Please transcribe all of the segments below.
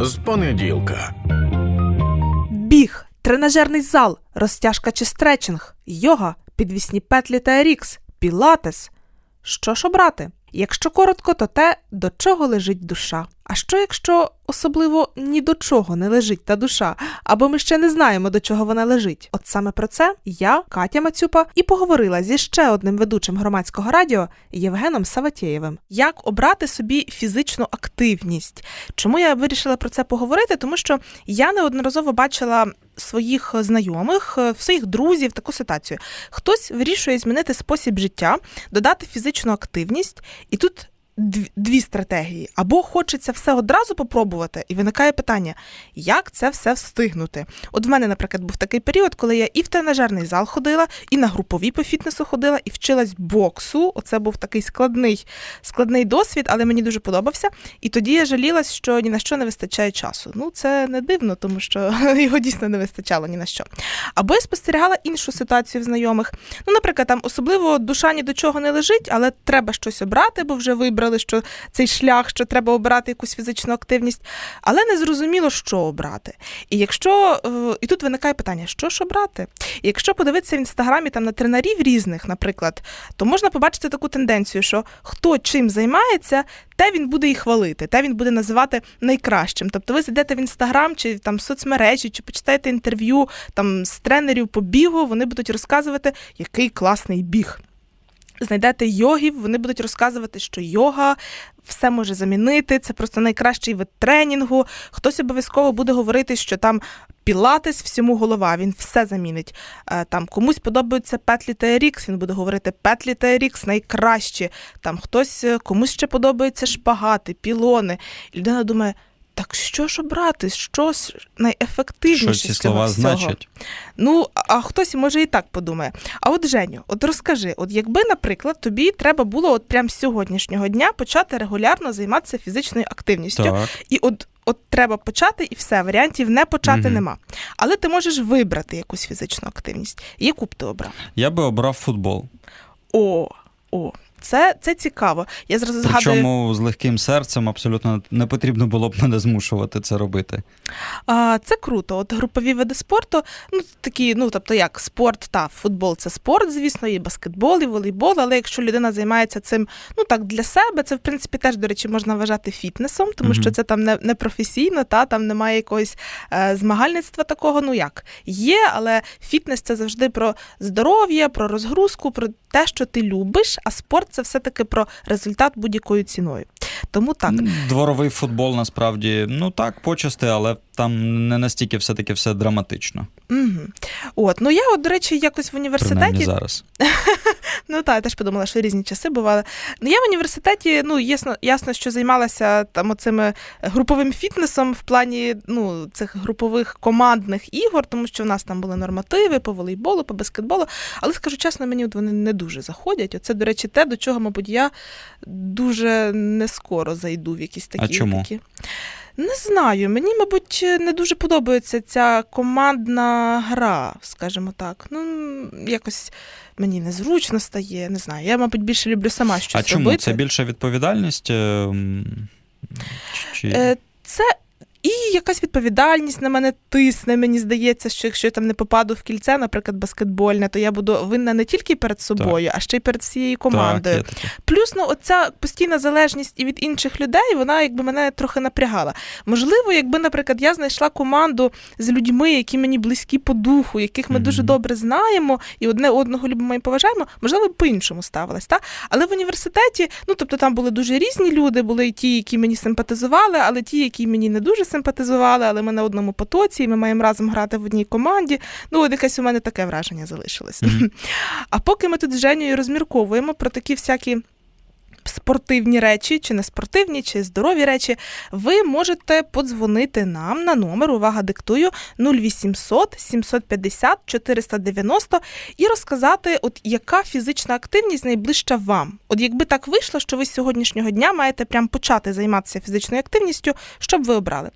з понеділка. Біг, тренажерний зал, розтяжка чи стречинг, йога, підвісні петлі та ерікс, пілатес. Що ж обрати? Якщо коротко, то те, до чого лежить душа. А що якщо особливо ні до чого не лежить та душа, або ми ще не знаємо, до чого вона лежить? От саме про це я, Катя Мацюпа, і поговорила зі ще одним ведучим громадського радіо Євгеном Саватєєвим. Як обрати собі фізичну активність? Чому я вирішила про це поговорити? Тому що я неодноразово бачила своїх знайомих, своїх друзів таку ситуацію. Хтось вирішує змінити спосіб життя, додати фізичну активність, і тут дві стратегії. Або хочеться все одразу попробувати, і виникає питання, як це все встигнути. От в мене, наприклад, був такий період, коли я і в тренажерний зал ходила, і на групові по фітнесу ходила, і вчилась боксу. Оце був такий складний складний досвід, але мені дуже подобався. І тоді я жалілась, що ні на що не вистачає часу. Ну, це не дивно, тому що його дійсно не вистачало ні на що. Або я спостерігала іншу ситуацію в знайомих. Ну, наприклад, там особливо душа ні до чого не лежить, але треба щось обрати, бо вже вибрали вибрали, що цей шлях, що треба обирати якусь фізичну активність, але не зрозуміло, що обрати. І якщо е, і тут виникає питання, що ж обрати? І якщо подивитися в інстаграмі там на тренерів різних, наприклад, то можна побачити таку тенденцію, що хто чим займається, те він буде і хвалити, те він буде називати найкращим. Тобто ви зайдете в інстаграм чи там соцмережі, чи почитаєте інтерв'ю там з тренерів по бігу, вони будуть розказувати, який класний біг знайдете йогів, вони будуть розказувати, що йога все може замінити, це просто найкращий вид тренінгу. Хтось обов'язково буде говорити, що там пілатес всьому голова, він все замінить. Е, там комусь подобаються петлі та ерікс, він буде говорити петлі та ерікс найкращі. Там хтось е, комусь ще подобаються шпагати, пілони. Людина думає. Так що ж обрати? Що найефективніше Що ці слова всього? значать? Ну, а хтось може і так подумає. А от Женю, от розкажи, от якби, наприклад, тобі треба було от прямо з сьогоднішнього дня почати регулярно займатися фізичною активністю. Так. І от от треба почати, і все, варіантів не почати Мгм. нема. Але ти можеш вибрати якусь фізичну активність. Яку б ти обрав? Я би обрав футбол. О, о, це, це цікаво. Я зразу згадую. Причому з легким серцем абсолютно не потрібно було б мене змушувати це робити. А, Це круто. От групові види спорту, ну такі, ну тобто як спорт та футбол це спорт, звісно, і баскетбол, і волейбол. Але якщо людина займається цим, ну так для себе, це в принципі теж, до речі, можна вважати фітнесом, тому Мгм. що це там не, не професійно, та там немає якогось е, змагальництва такого. Ну як є, але фітнес це завжди про здоров'я, про розгрузку, про те, що ти любиш, а спорт це все-таки про результат будь-якою ціною. Тому так. Дворовий футбол насправді, ну так, почасти, але там не настільки все-таки все драматично. Угу. От, ну я, от, до речі, якось в Принаймні університеті. зараз. Ну так, я теж подумала, що різні часи бували. Ну, я в університеті, ну, ясно, ясно, що займалася там оцими груповим фітнесом в плані ну, цих групових командних ігор, тому що в нас там були нормативи по волейболу, по баскетболу. Але скажу чесно, мені от вони не дуже заходять. Оце, до речі, те, до чого, мабуть, я дуже не скоро зайду в якісь такі. А чому? такі. Не знаю. Мені, мабуть, не дуже подобається ця командна гра, скажімо так. Ну, якось мені незручно стає, не знаю. Я, мабуть, більше люблю сама щось а чому? робити. Це більша відповідальність? е, Чи... Е, Це і якась відповідальність на мене тисне. Мені здається, що якщо я там не попаду в кільце, наприклад, баскетбольне, то я буду винна не тільки перед собою, а ще й перед всією командою. Так. Плюс ну, оця постійна залежність і від інших людей, вона якби мене трохи напрягала. Можливо, якби, наприклад, я знайшла команду з людьми, які мені близькі по духу, яких ми Мгм. дуже добре знаємо і одне одного любимо і поважаємо, можливо, по-іншому ставилась. Та? Але в університеті, ну тобто там були дуже різні люди, були і ті, які мені симпатизували, але ті, які мені не дуже симпатизували, але ми на одному потоці, і ми маємо разом грати в одній команді. Ну, от якесь у мене таке враження залишилось. Мгм. А поки ми тут з Женєю розмірковуємо про такі всякі. Спортивні речі, чи не спортивні, чи здорові речі, ви можете подзвонити нам на номер, увага, диктую 0800 750 490 і розказати, от яка фізична активність найближча вам. От якби так вийшло, що ви з сьогоднішнього дня маєте прям почати займатися фізичною активністю, що б ви обрали.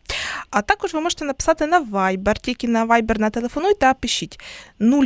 А також ви можете написати на Viber, тільки на Viber нателефонуйте, а пишіть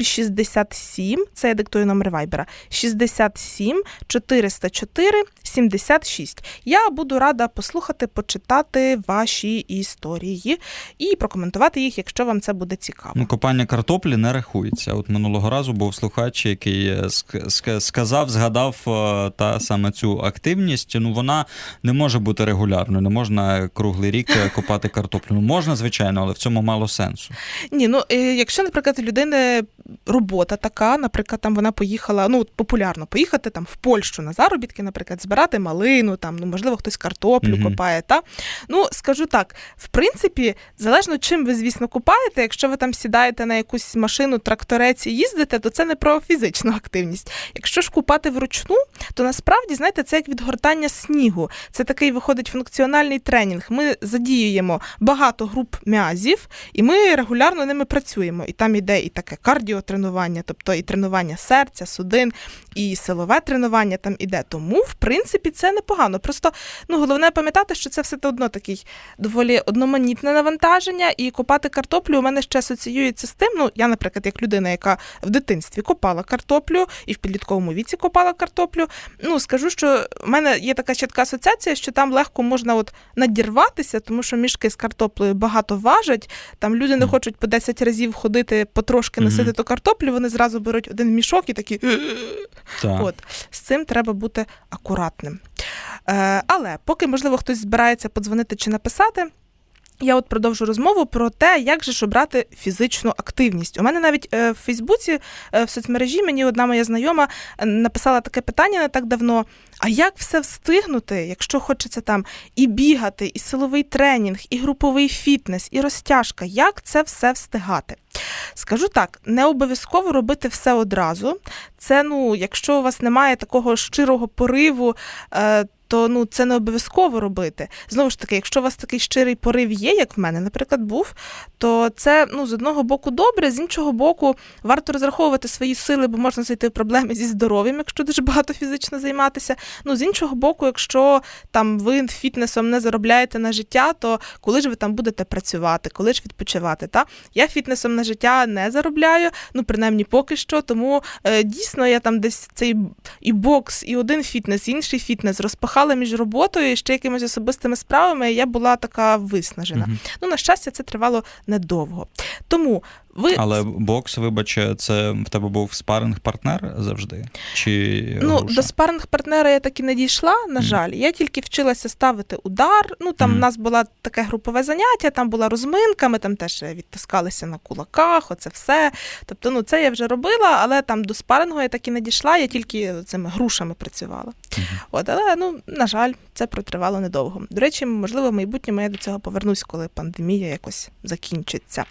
067, це я диктую номер Viber, 67 404 76. Я буду рада послухати, почитати ваші історії і прокоментувати їх, якщо вам це буде цікаво. Ну, копання картоплі не рахується. От минулого разу був слухач, який е, ск- ск- сказав, згадав е, та саме цю активність. Ну вона не може бути регулярною, не можна круглий рік е, копати картоплю. Ну можна, звичайно, але в цьому мало сенсу. Ні, ну якщо, наприклад, людини робота така, наприклад, там вона поїхала, ну популярно поїхати там в Польщу на заробітки, наприклад, збирати малину, там ну можливо хтось картоплю Мгм. копає. Та ну скажу так, в принципі, залежно чим ви, звісно, купаєте, якщо ви там сідаєте на якусь машину, тракторець і їздите, то це не про фізичну активність. Якщо ж купати вручну, то насправді знаєте, це як відгортання снігу. Це такий виходить функціональний тренінг. Ми задіюємо багато груп м'язів, і ми регулярно ними працюємо. І там іде і таке кардіотренування, тобто і тренування серця, судин, і силове тренування там іде. Тому, в принципі, це непогано. Просто ну головне пам'ятати, що це все одно такий доволі одноманітне навантаження, і копати картоплю у мене ще асоціюється з тим. Ну, я, наприклад, як людина, яка в дитинстві копала картоплю і в підлітковому віці копала картоплю. Ну скажу, що в мене є така чітка асоціація, що там легко можна от надірватися, тому що мішки з картоплею багато важать. Там люди не хочуть по 10 разів ходити, потрошки носити ту картоплю. Вони зразу беруть один мішок і такі. Так. От з цим треба бути акуратним. Е, але поки, можливо, хтось збирається подзвонити чи написати. Я от продовжу розмову про те, як же ж обрати фізичну активність. У мене навіть е, в Фейсбуці, е, в соцмережі, мені одна моя знайома е, написала таке питання не так давно: а як все встигнути, якщо хочеться там і бігати, і силовий тренінг, і груповий фітнес, і розтяжка? Як це все встигати? Скажу так, не обов'язково робити все одразу. Це ну, якщо у вас немає такого щирого пориву. То ну це не обов'язково робити. Знову ж таки, якщо у вас такий щирий порив є, як в мене, наприклад, був, то це ну з одного боку добре, з іншого боку, варто розраховувати свої сили, бо можна зайти в проблеми зі здоров'ям, якщо дуже багато фізично займатися. Ну з іншого боку, якщо там ви фітнесом не заробляєте на життя, то коли ж ви там будете працювати, коли ж відпочивати? Та я фітнесом на життя не заробляю, ну принаймні поки що. Тому е, дійсно я там десь цей і бокс, і один фітнес, і інший фітнес розпахала між роботою і ще якимись особистими справами. І я була така виснажена. Мгм. Ну на щастя, це тривало недовго. Тому ви Але бокс, вибач, це в тебе був спаринг партнер завжди? Чи Ну, груша? до спаринг партнера я так і не дійшла, на жаль. Я тільки вчилася ставити удар. Ну там Мгм. у нас була таке групове заняття, там була розминка, ми там теж відтискалися на кулаках, оце все. Тобто, ну це я вже робила, але там до спарингу я так і не дійшла, я тільки цими грушами працювала. Мгм. От, але ну, на жаль, це протривало недовго. До речі, можливо, в майбутньому я до цього повернусь, коли пандемія якось закінчиться.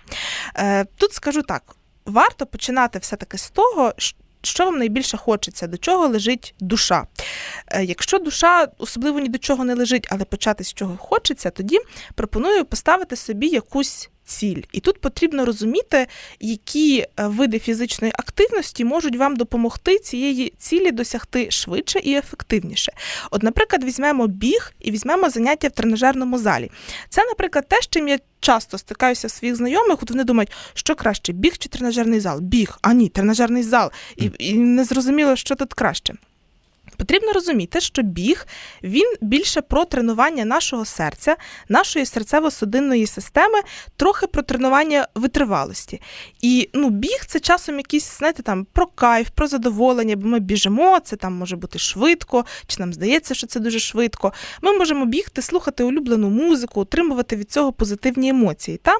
Е, тут скажу так: варто починати все-таки з того, що вам найбільше хочеться, до чого лежить душа. Е, Якщо душа особливо ні до чого не лежить, але почати з чого хочеться, тоді пропоную поставити собі якусь ціль. І тут потрібно розуміти, які е, види фізичної активності можуть вам допомогти цієї цілі досягти швидше і ефективніше. От, наприклад, візьмемо біг і візьмемо заняття в тренажерному залі. Це, наприклад, те, з чим я часто стикаюся своїх знайомих. От вони думають, що краще, біг чи тренажерний зал? Біг, а ні, тренажерний зал. І, і не зрозуміло, що тут краще. Потрібно розуміти, що біг він більше про тренування нашого серця, нашої серцево-судинної системи, трохи про тренування витривалості. І ну, біг це часом якийсь, знаєте, там про кайф, про задоволення, бо ми біжимо, це там може бути швидко, чи нам здається, що це дуже швидко. Ми можемо бігти, слухати улюблену музику, отримувати від цього позитивні емоції. Та?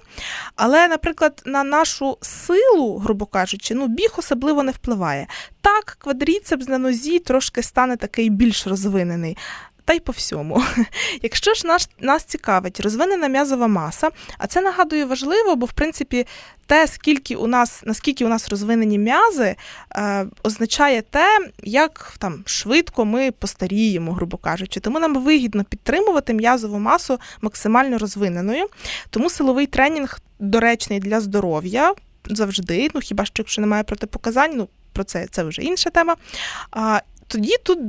Але, наприклад, на нашу силу, грубо кажучи, ну, біг особливо не впливає. Так, квадріцепс на нозі трошки стане такий більш розвинений. Та й по всьому. Якщо ж нас, нас цікавить розвинена м'язова маса, а це нагадую важливо, бо в принципі те, скільки у нас, наскільки у нас розвинені м'язи, е, означає те, як там швидко ми постаріємо, грубо кажучи. Тому нам вигідно підтримувати м'язову масу максимально розвиненою. Тому силовий тренінг доречний для здоров'я завжди. Ну хіба що якщо немає протипоказань, ну про це це вже інша тема. А, тоді тут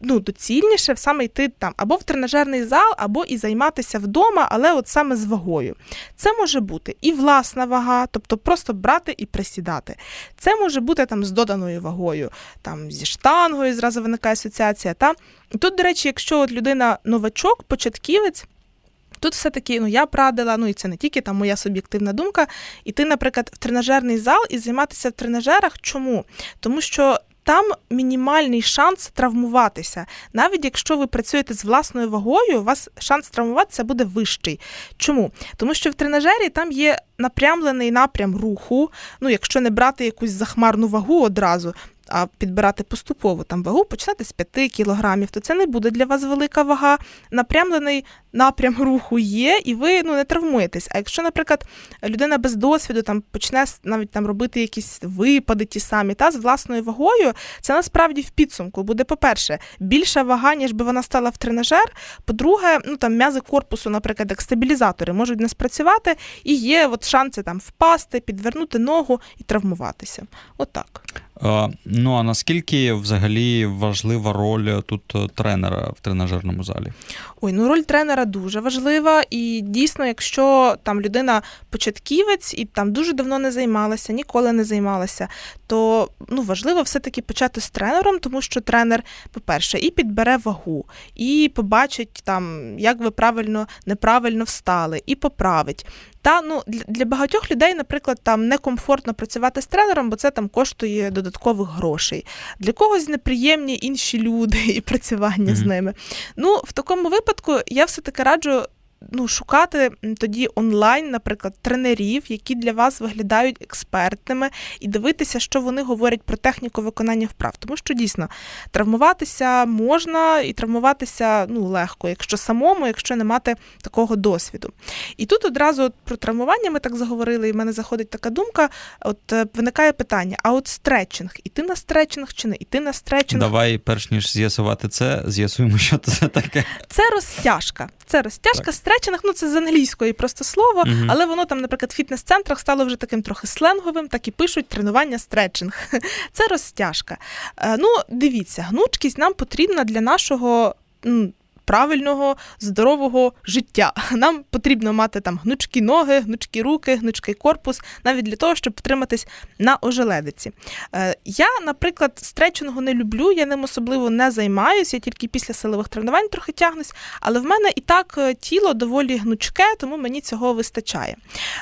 ну, доцільніше саме йти там або в тренажерний зал, або і займатися вдома, але от саме з вагою. Це може бути і власна вага, тобто просто брати і присідати. Це може бути там з доданою вагою, там зі штангою зразу виникає асоціація. Та? Тут, до речі, якщо от людина новачок, початківець. Тут все-таки ну я б радила, ну і це не тільки там моя суб'єктивна думка, іти, наприклад, в тренажерний зал і займатися в тренажерах. Чому? Тому що там мінімальний шанс травмуватися. Навіть якщо ви працюєте з власною вагою, у вас шанс травмуватися буде вищий. Чому? Тому що в тренажері там є напрямлений напрям руху. Ну, якщо не брати якусь захмарну вагу одразу. А підбирати поступово там вагу, починати з 5 кілограмів, то це не буде для вас велика вага. Напрямлений напрям руху є, і ви ну не травмуєтесь. А якщо, наприклад, людина без досвіду там почне навіть там робити якісь випади ті самі, та з власною вагою, це насправді в підсумку буде, по-перше, більша вага, ніж би вона стала в тренажер. По-друге, ну там м'язи корпусу, наприклад, як стабілізатори можуть не спрацювати, і є от шанси там впасти, підвернути ногу і травмуватися. Отак. Е, Ну а наскільки взагалі важлива роль тут е, тренера в тренажерному залі? Ой, ну роль тренера дуже важлива, і дійсно, якщо там людина початківець і там дуже давно не займалася, ніколи не займалася, то ну важливо все-таки почати з тренером, тому що тренер, по-перше, і підбере вагу, і побачить там, як ви правильно неправильно встали, і поправить. Та ну для, багатьох людей, наприклад, там некомфортно працювати з тренером, бо це там коштує додаткових грошей. Для когось неприємні інші люди і працювання з ними. Ну, в такому випадку я все-таки раджу. Ну, шукати тоді онлайн, наприклад, тренерів, які для вас виглядають експертними, і дивитися, що вони говорять про техніку виконання вправ. Тому що дійсно травмуватися можна і травмуватися ну, легко, якщо самому, якщо не мати такого досвіду. І тут одразу от про травмування ми так заговорили, і в мене заходить така думка. От е, виникає питання: а от стретчинг, іти на стретчинг чи не іти на стретчинг? Давай, перш ніж з'ясувати це, з'ясуємо, що це таке. Це розтяжка. Це розтяжка, Так. Стретчинг, ну це з англійської просто слово, Мгм. але воно там, наприклад, в фітнес-центрах стало вже таким трохи сленговим, так і пишуть тренування стретчинг. Це розтяжка. Е, Ну, дивіться, гнучкість нам потрібна для нашого. Правильного здорового життя. Нам потрібно мати там гнучкі ноги, гнучкі руки, гнучкий корпус, навіть для того, щоб втриматись на ожеледиці. Е, Я, наприклад, стретчингу не люблю, я ним особливо не займаюся, я тільки після силових тренувань трохи тягнусь, але в мене і так е, тіло доволі гнучке, тому мені цього вистачає.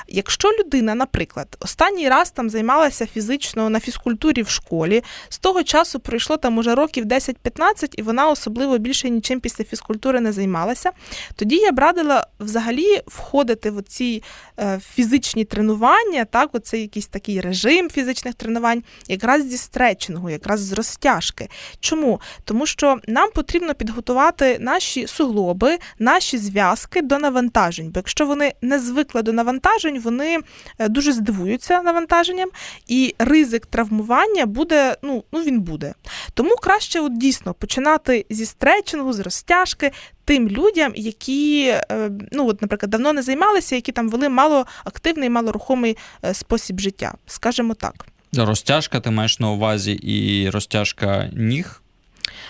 Якщо людина, наприклад, останній раз там займалася фізично на фізкультурі в школі, з того часу пройшло там уже років 10-15, і вона особливо більше нічим після фізкультури не займалася, тоді я б радила взагалі входити в ці е, фізичні тренування, так, оце якийсь такий режим фізичних тренувань, якраз зі стретчингу, якраз з розтяжки. Чому? Тому що нам потрібно підготувати наші суглоби, наші зв'язки до навантажень. Бо якщо вони не звикли до навантажень, вони е, дуже здивуються навантаженням, і ризик травмування буде, ну, ну він буде. Тому краще от дійсно починати зі стретчингу, з розтяжки. Тим людям, які, е, ну от, наприклад, давно не займалися, які там вели мало активний, малорухомий е, спосіб життя, скажімо так. Розтяжка, ти маєш на увазі і розтяжка ніг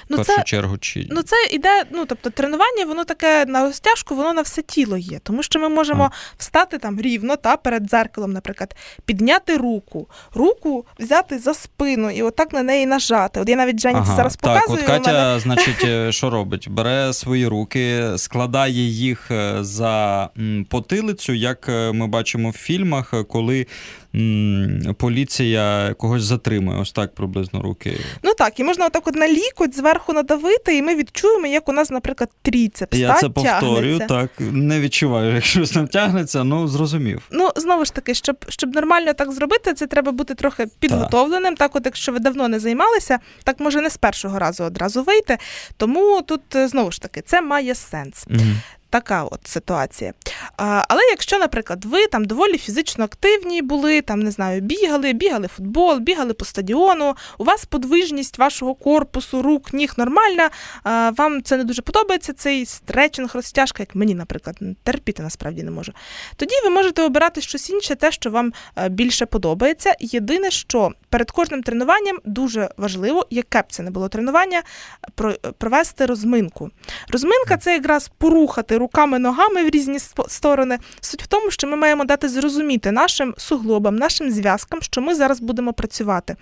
Ну, першу це, чергу, чи ну це іде, ну тобто тренування, воно таке на розтяжку, воно на все тіло є. Тому що ми можемо встати там рівно та перед дзеркалом, наприклад, підняти руку, руку взяти за спину і отак на неї нажати. От я навіть Жені це зараз так, показую. от у мене- Катя, значить, е, що робить? Бере свої руки, складає їх е, за потилицю, як е, ми бачимо в фільмах, коли м, поліція когось затримує. Ось так приблизно руки. Ну так, і можна отак от на лікоть зверху надавити, і ми відчуємо, як у нас, наприклад, тріцепс Я та, це повторюю, тягнеться. так не відчуваю, як щось там тягнеться, ну зрозумів. Ну, знову ж таки, щоб, щоб нормально так зробити, це треба бути трохи підготовленим. Так, от якщо ви давно не займалися, так може не з першого разу одразу вийти. Тому тут е, знову ж таки це має сенс. Мгм. Така от ситуація. Але якщо, наприклад, ви там доволі фізично активні були, там не знаю, бігали, бігали футбол, бігали по стадіону, у вас подвижність вашого корпусу, рук, ніг нормальна, вам це не дуже подобається, цей стретчинг, розтяжка, як мені, наприклад, терпіти насправді не можу. Тоді ви можете обирати щось інше, те, що вам е, більше подобається. Єдине, що перед кожним тренуванням дуже важливо, яке б це не було тренування, провести розминку. Розминка це якраз порухати руками, ногами в різні сторони. Суть в тому, що ми маємо дати зрозуміти нашим суглобам, нашим зв'язкам, що ми зараз будемо працювати.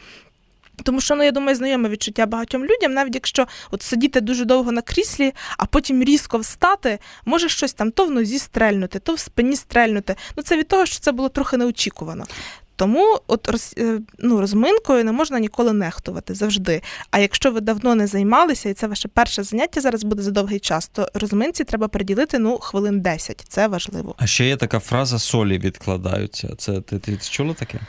Тому що, ну, я думаю, знайоме відчуття багатьом людям, навіть якщо от сидіти дуже довго на кріслі, а потім різко встати, може щось там то в нозі стрельнути, то в спині стрельнути. Ну, це від того, що це було трохи неочікувано. Тому от е, ну, розминкою не можна ніколи нехтувати завжди. А якщо ви давно не займалися, і це ваше перше заняття зараз буде за довгий час, то розминці треба приділити ну, хвилин 10. Це важливо. А ще є така фраза солі відкладаються. Це ти, ти чула таке?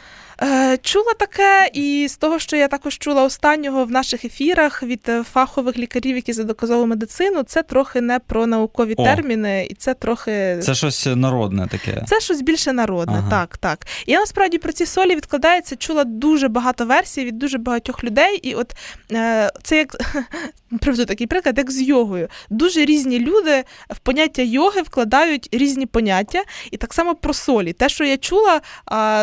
Е, Чула таке, і з того, що я також чула останнього в наших ефірах від е, фахових лікарів, які за доказову медицину, це трохи не про наукові О. терміни, і це трохи Це щось народне таке. це щось більше народне, Ага. так, так. І я насправді про ці солі відкладається, чула дуже багато версій від дуже багатьох людей. І от е, це як приведу такий приклад, як з йогою. Дуже різні люди в поняття йоги вкладають різні поняття, і так само про солі. Те, що я чула,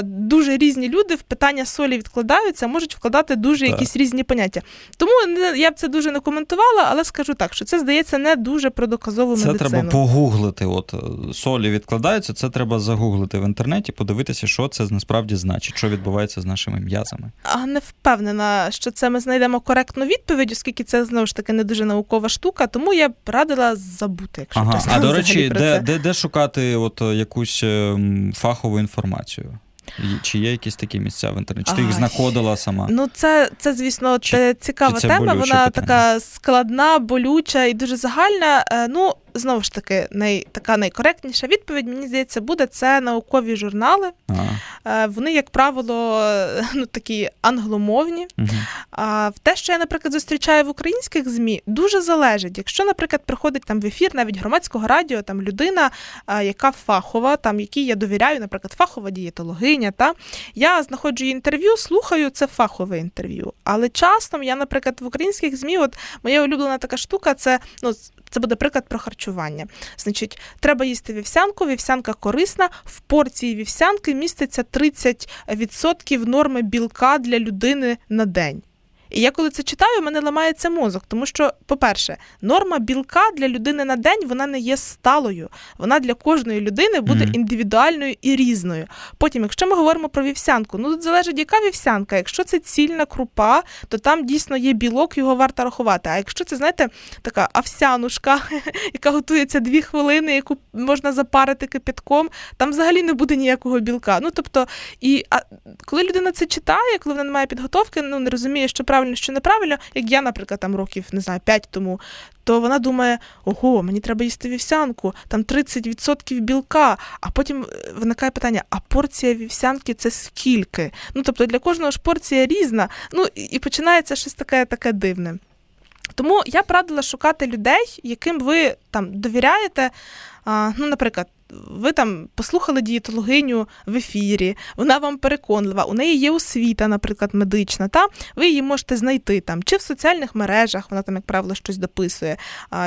дуже різні люди в питання солі відкладаються, можуть вкладати дуже Так. якісь різні поняття. Тому я б це дуже не коментувала, але скажу так, що це здається не дуже про доказову Це медицину. треба погуглити. От е, солі відкладаються, це треба загуглити в інтернеті, подивитися, що це насправді значить, що відбувається з нашими м'язами. А не впевнена, що це ми знайдемо коректну відповідь, оскільки це знову ж таки не дуже наукова штука, тому я б радила забути, якщо Ага. чесно. А до речі, де, де, де шукати от е, якусь ем, фахову інформацію? Чи є якісь такі місця в інтернеті? Чи ти їх знаходила сама? Ну, це, це звісно, Чи- цікава чи це тема. болюче Вона питання? така складна, болюча і дуже загальна. Е, Ну, знову ж таки, най, така найкоректніша відповідь, мені здається, буде це наукові журнали. Ага. Е, Вони, як правило, е, ну, такі англомовні. Угу. А те, що я, наприклад, зустрічаю в українських ЗМІ, дуже залежить. Якщо, наприклад, приходить там в ефір навіть громадського радіо, там людина, яка фахова, там якій я довіряю, наприклад, фахова дієтологиня, та я знаходжу її інтерв'ю, слухаю це фахове інтерв'ю. Але часом я, наприклад, в українських ЗМІ, от моя улюблена така штука, це ну. Це буде приклад про харчування. Значить, треба їсти вівсянку, вівсянка корисна. В порції вівсянки міститься 30% норми білка для людини на день. І я коли це читаю, мене ламається мозок, тому що, по-перше, норма білка для людини на день вона не є сталою. Вона для кожної людини буде Мгм. індивідуальною і різною. Потім, якщо ми говоримо про вівсянку, ну тут залежить, яка вівсянка. Якщо це цільна крупа, то там дійсно є білок, його варто рахувати. А якщо це, знаєте, така овсянушка, яка готується дві хвилини, яку можна запарити кипятком, там взагалі не буде ніякого білка. Ну тобто, і а, коли людина це читає, коли вона не має підготовки, ну не розуміє, що правильно, що неправильно, як я, наприклад, там років не знаю, 5 тому. То вона думає, ого, мені треба їсти вівсянку, там 30% білка. А потім е, виникає питання: а порція вівсянки це скільки? Ну тобто для кожного ж порція різна. Ну і починається щось таке, таке дивне. Тому я б радила шукати людей, яким ви там довіряєте. А, ну, наприклад, ви там послухали дієтологиню в ефірі, вона вам переконлива, у неї є освіта, наприклад, медична, та ви її можете знайти там, чи в соціальних мережах, вона там, як правило, щось дописує,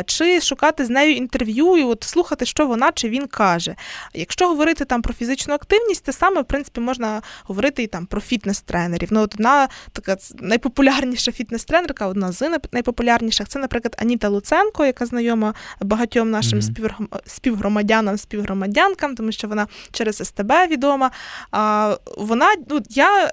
чи шукати з нею інтерв'ю і от слухати, що вона чи він каже. Якщо говорити там про фізичну активність, те саме, в принципі, можна говорити і там про фітнес-тренерів. Ну, от одна така найпопулярніша фітнес-тренерка, одна з найпопулярніших, це, наприклад, Аніта Луценко, яка знайома багатьом нашим Мгм. співгром- співгромадянам, співгромадянкам, тому що вона через СТБ відома. А, вона, ну, я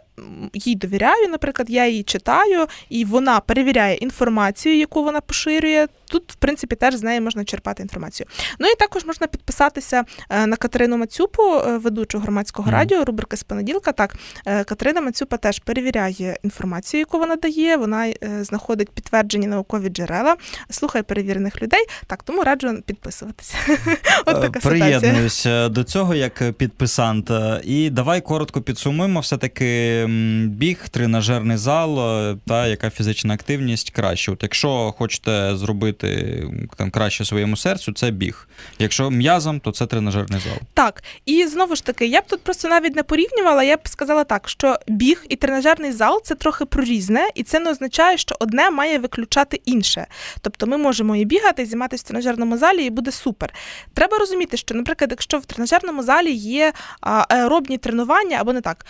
їй довіряю, наприклад, я її читаю, і вона перевіряє інформацію, яку вона поширює. Тут, в принципі, теж з неї можна черпати інформацію. Ну і також можна підписатися е, на Катерину Мацюпу, е, ведучу громадського радіо, рубрики з понеділка. Так, е, Катерина Мацюпа теж перевіряє інформацію, яку вона дає. Вона знаходить підтверджені наукові джерела, слухає перевірених людей. Так, тому раджу підписуватися. От така ситуація. Приєднуюся до цього як підписант. І давай коротко підсумуємо все-таки біг, тренажерний зал е, та яка фізична активність краще? От якщо хочете зробити там краще своєму серцю, це біг. Якщо м'язам, то це тренажерний зал. Так, і знову ж таки, я б тут просто навіть не порівнювала, я б сказала так, що біг і тренажерний зал це трохи про різне, і це не означає, що одне має виключати інше. Тобто ми можемо і бігати, і займатися в тренажерному залі, і буде супер. Треба розуміти, що, наприклад, якщо в тренажерному залі є аеробні тренування, або не так,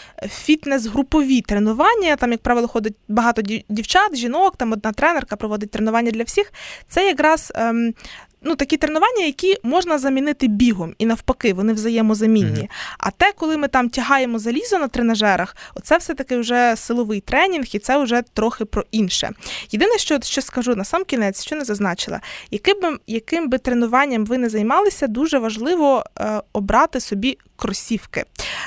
фітнес-групові тренування, там, як правило, ходить багато дівчат, жінок, там одна тренерка проводить тренування для всіх. Це якраз. Ем, Ну, такі тренування, які можна замінити бігом, і навпаки, вони взаємозамінні. Мгм. А те, коли ми там тягаємо залізо на тренажерах, оце все-таки вже силовий тренінг, і це вже трохи про інше. Єдине, що ще скажу на сам кінець, що не зазначила, яким би, яким би тренуванням ви не займалися, дуже важливо е, обрати собі кросівки.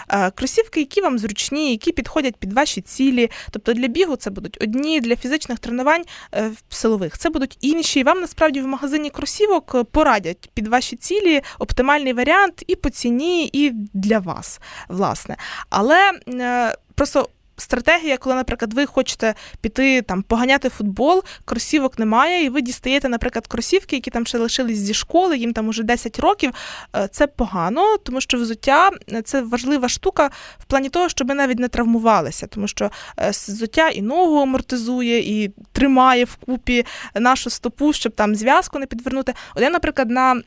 Е, кросівки, які вам зручні, які підходять під ваші цілі. Тобто для бігу це будуть одні, для фізичних тренувань е, силових це будуть інші. Вам насправді в магазині кросівок е, порадять під ваші цілі оптимальний варіант і по ціні, і для вас, власне. Але просто. Стратегія, коли, наприклад, ви хочете піти там поганяти футбол, кросівок немає, і ви дістаєте, наприклад, кросівки, які там ще лишились зі школи, їм там уже 10 років. е, Це погано, тому що взуття е, це важлива штука в плані того, щоб ми навіть не травмувалися, тому що е, взуття і ногу амортизує, і тримає вкупі нашу стопу, щоб там зв'язку не підвернути. От я, наприклад, на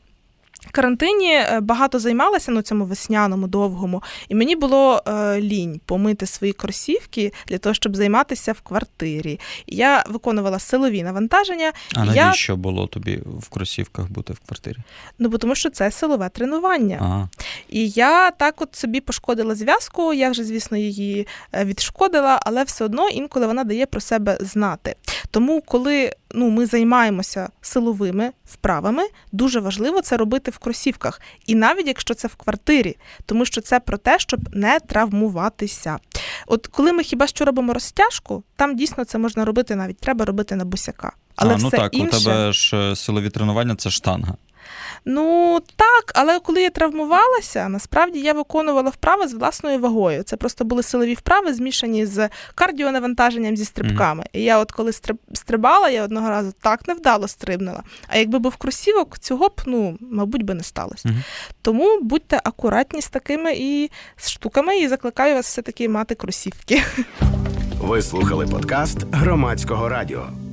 карантині е, багато займалася на цьому весняному довгому, і мені було е, лінь помити свої кросівки для того, щоб займатися в квартирі. Я виконувала силові навантаження. А Я- навіщо було тобі в кросівках бути в квартирі? Ну бо тому, що це силове тренування. Ага. І я так от собі пошкодила зв'язку. Я вже, звісно, її е, відшкодила, але все одно інколи вона дає про себе знати. Тому, коли ну, ми займаємося силовими вправами, дуже важливо це робити в кросівках. І навіть якщо це в квартирі, тому що це про те, щоб не травмуватися. От коли ми хіба що робимо розтяжку, там дійсно це можна робити, навіть треба робити на босяка. Але а, ну все так, інше... у тебе ж е, силові тренування це штанга. Ну так, але коли я травмувалася, насправді я виконувала вправи з власною вагою. Це просто були силові вправи, змішані з кардіонавантаженням зі стрибками. І я, от коли стриб- стрибала, я одного разу так невдало стрибнула. А якби був кросівок, цього б, ну, мабуть, би не сталося. Мгм. Тому будьте акуратні з такими і з штуками, і закликаю вас все-таки мати кросівки. Ви слухали подкаст громадського радіо.